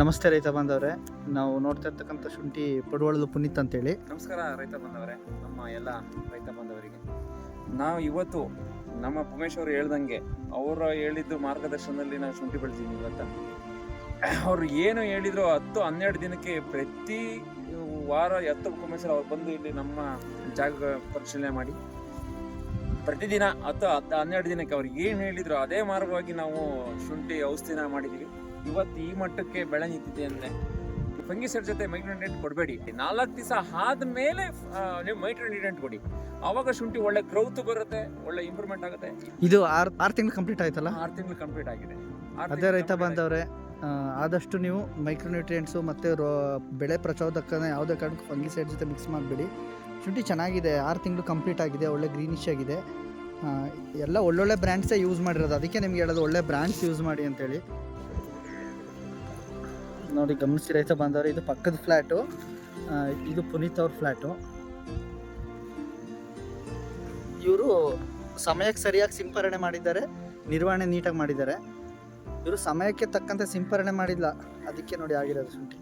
ನಮಸ್ತೆ ರೈತ ಬಾಂಧವ್ರೆ. ನಾವು ನೋಡ್ತಾ ಇರ್ತಕ್ಕಂಥ ಶುಂಠಿ ಪಡುವಳಲು ಪುನೀತ್ ಅಂತೇಳಿ. ನಮಸ್ಕಾರ ರೈತ ಬಂದವರೇ ನಮ್ಮ ಎಲ್ಲ ರೈತ ಬಂದವರಿಗೆ ನಾವು ಇವತ್ತು ನಮ್ಮ ಪುಮೇಶ್ ಅವರು ಹೇಳ್ದಂಗೆ, ಅವರು ಹೇಳಿದ್ದು ಮಾರ್ಗದರ್ಶನದಲ್ಲಿ ನಾವು ಶುಂಠಿ ಬೆಳೆದಿದ್ದೀವಿ ಇವತ್ತು. ಅವ್ರು ಏನು ಹೇಳಿದ್ರು ಹತ್ತು ಹನ್ನೆರಡು ದಿನಕ್ಕೆ ಪ್ರತಿ ವಾರ ಹತ್ತು ಪುಮೇಶ್ ಅವ್ರು ಬಂದು ಇಲ್ಲಿ ನಮ್ಮ ಜಾಗ ಪರಿಶೀಲನೆ ಮಾಡಿ. ಪ್ರತಿದಿನ ಹತ್ತು ಹತ್ತು ಹನ್ನೆರಡು ದಿನಕ್ಕೆ ಅವ್ರಿಗೆ ಏನು ಹೇಳಿದ್ರು ಅದೇ ಮಾರ್ಗವಾಗಿ ನಾವು ಶುಂಠಿ ಔಷಧಿನ ಮಾಡಿದ್ದೀವಿ ಇವತ್ತು ಈ ಮಟ್ಟಕ್ಕೆ ಬೆಳೆ ನಿಂತಿದೆ ಅಂದ್ರೆ ಫಂಗಿಸೈಡ್ ಜೊತೆ ಮೈಕ್ರೋನ್ಯೂಟ್ರೆಂಟ್ ಕೊಡಬೇಡಿ. ನಾಲ್ಕು ದಿವಸ ಆದ್ಮೇಲೆ ನೀವು ಮೈಕ್ರೋನ್ಯೂಟ್ರೆಂಟ್ ಕೊಡಿ. ಅವಾಗ ಶುಂಠಿ ಒಳ್ಳೆ ಗ್ರೌತ್ ಬರುತ್ತೆ ಒಳ್ಳೆ ಇಂಪ್ರೂವ್ಮೆಂಟ್ ಆಗುತ್ತೆ. ಇದು ಆರು ಆರು ತಿಂಗಳು ಕಂಪ್ಲೀಟ್ ಆಯ್ತಲ್ಲ? ಆರು ತಿಂಗಳು ಕಂಪ್ಲೀಟ್ ಆಗಿದೆ. ಅದೇ ರೈತ ಆ, ಆದಷ್ಟು ನೀವು ಮೈಕ್ರೋನ್ಯೂಟ್ರಿಯೆಂಟ್ಸು ಮತ್ತು ರೋ, ಬೆಳೆ ಪ್ರಚೋದಕನ ಯಾವುದೇ ಕಾರಣಕ್ಕೂ ಫಂಗಿಸೈಡ್ ಜೊತೆ ಮಿಕ್ಸ್ ಮಾಡಬೇಡಿ. ಶುಂಠಿ ಚೆನ್ನಾಗಿದೆ, ಆರು ತಿಂಗಳು ಕಂಪ್ಲೀಟ್ ಆಗಿದೆ, ಒಳ್ಳೆ ಗ್ರೀನಿಶ್ ಆಗಿದೆ. ಎಲ್ಲ ಒಳ್ಳೊಳ್ಳೆ ಬ್ರ್ಯಾಂಡ್ಸೇ ಯೂಸ್ ಮಾಡಿರೋದು. ಅದಕ್ಕೆ ನಿಮ್ಗೆ ಹೇಳೋದು ಒಳ್ಳೆ ಬ್ರ್ಯಾಂಡ್ಸ್ ಯೂಸ್ ಮಾಡಿ ಅಂತೇಳಿ. ನೋಡಿ ಗಮನಿಸಿ ರೈತ ಬಂದವರು? ಇದು ಪಕ್ಕದ ಫ್ಲ್ಯಾಟು. ಇದು ಪುನೀತ್ ಅವ್ರ ಫ್ಲ್ಯಾಟು. ಇವರು ಸಮಯಕ್ಕೆ ಸರಿಯಾಗಿ ಸಿಂಪರಣೆ ಮಾಡಿದ್ದಾರೆ, ನಿರ್ವಹಣೆ ನೀಟಾಗಿ ಮಾಡಿದ್ದಾರೆ. ಇವರು ಸಮಯಕ್ಕೆ ತಕ್ಕಂತೆ ಸಿಂಪರಣೆ ಮಾಡಿಲ್ಲ. ಅದಕ್ಕೆ ನೋಡಿ ಆಗಿರೋದು ಶುಂಠಿ